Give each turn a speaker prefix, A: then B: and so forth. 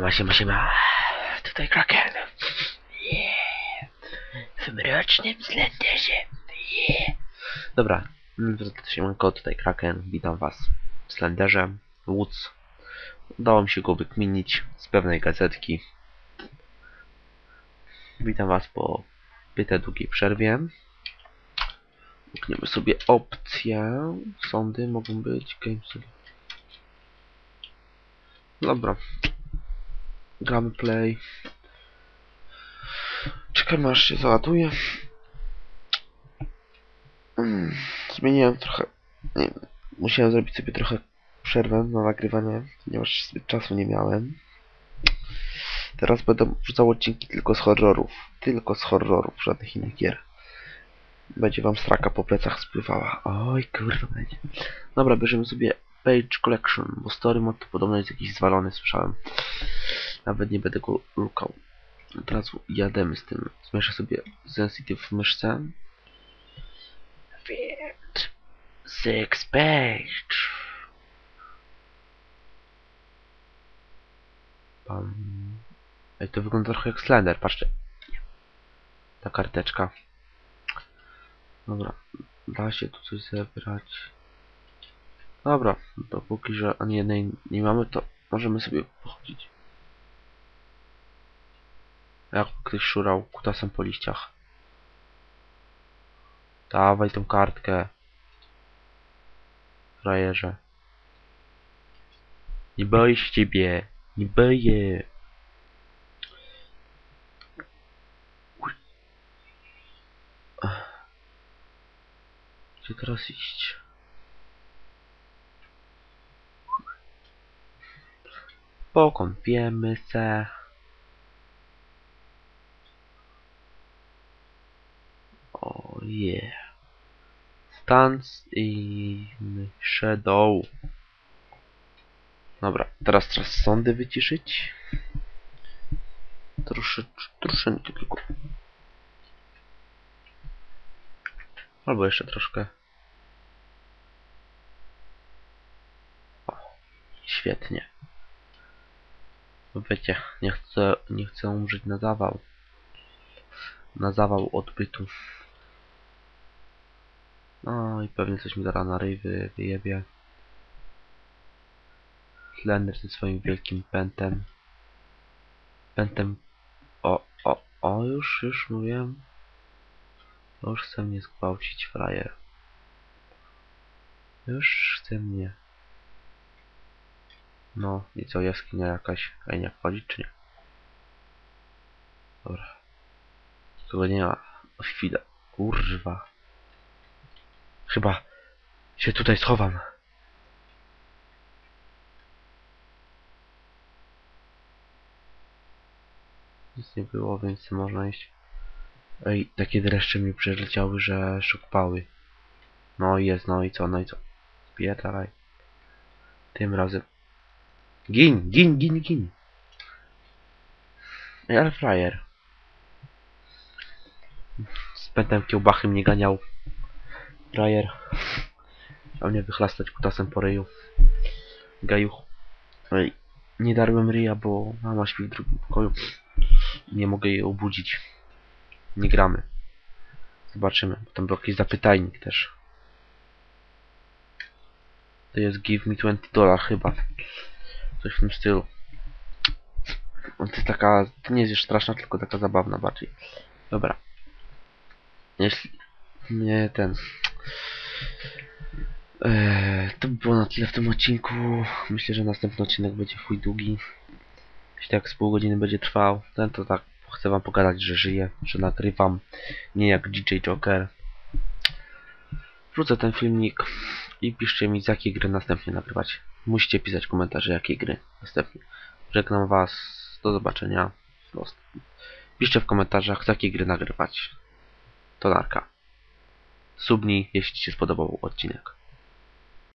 A: Siema, siema, siema. Tutaj Kraken. Yeah. W mrocznym Slenderze. Yeah. Dobra. mm, Siemanko, tutaj Kraken. Witam was w Slenderze. Woods. Udało mi się go wykminić z pewnej gazetki. Witam was po pytę długiej przerwie. Klikniemy sobie opcję. Sądy mogą być. Games. Dobra. Gramy play. Czekamy aż się załaduje. Mm, Zmieniłem trochę. Nie, musiałem zrobić sobie trochę przerwę na nagrywanie, ponieważ zbyt czasu nie miałem. Teraz będę wrzucał odcinki tylko z horrorów. Tylko z horrorów, żadnych innych gier. Będzie wam straka po plecach spływała. Oj, kurwa będzie. Dobra, bierzemy sobie Page Collection, bo story mod to podobno jest jakiś zwalony, słyszałem. Nawet nie będę go lukał. Teraz jademy z tym. Zmieszę sobie sensitive w myszce. Fit. Six page. Pam. Ej, to wygląda trochę jak Slender, patrzcie. Ta karteczka. Dobra, da się tu coś zebrać. Dobra, dopóki, że ani jednej nie mamy, to możemy sobie pochodzić. Jak ktoś szurał kutasem po liściach. Dawaj tą kartkę. Frajerze. Nie boję się ciebie. Nie boję. Gdzie teraz iść? Pokąpiemy se. O oh yeah. Stance in shadow. Dobra, teraz teraz sądy wyciszyć. Troszeczkę, troszeczkę tylko. Albo jeszcze troszkę. O, świetnie. Wiecie, nie chcę, nie chcę umrzeć na zawał. Na zawał odbytu. No i pewnie coś mi zaraz na ryj wy, wyjebie. Slender ze swoim wielkim pętem. Pętem... O, o, o, już, już mówiłem. Już chce mnie zgwałcić, frajer. Już chce mnie. No, i co, jaskinia jakaś fajnie wchodzić, czy nie? Dobra. Tego nie ma. O, chwilę. Kurwa. Chyba się tutaj schowam. Nic nie było, więc można iść. Ej, takie dreszcze mi przeleciały, że szukpały. No i jest, no i co, no i co? Spierdalaj. Tym razem. Gin, gin, gin, gin. Frajer. Z pętem kiełbachy mnie ganiał. Frajer. Chciał mnie wychlastać kutasem po ryju. Gajuch. Nie darłem ryja, bo mama śpi w drugim pokoju. Nie mogę jej obudzić. Nie gramy. Zobaczymy. Tam był jakiś zapytajnik też. To jest give me 20 dolar chyba. Coś w tym stylu. To jest taka, to nie jest już straszna, tylko taka zabawna bardziej. Dobra. Jeśli nie ten... Eee, to by było na tyle w tym odcinku. Myślę, że następny odcinek będzie chuj długi. Jeśli tak z pół godziny będzie trwał, ten to tak chcę wam pogadać, że żyję, że nagrywam. Nie jak DJ Joker. Wrzucę ten filmik i piszcie mi z jakiej gry następnie nagrywać. Musicie pisać komentarze jakiej gry następnie. Żegnam was. Do zobaczenia. Piszcie w komentarzach z jakiej gry nagrywać. To narka. Subnij, jeśli Ci się spodobał odcinek.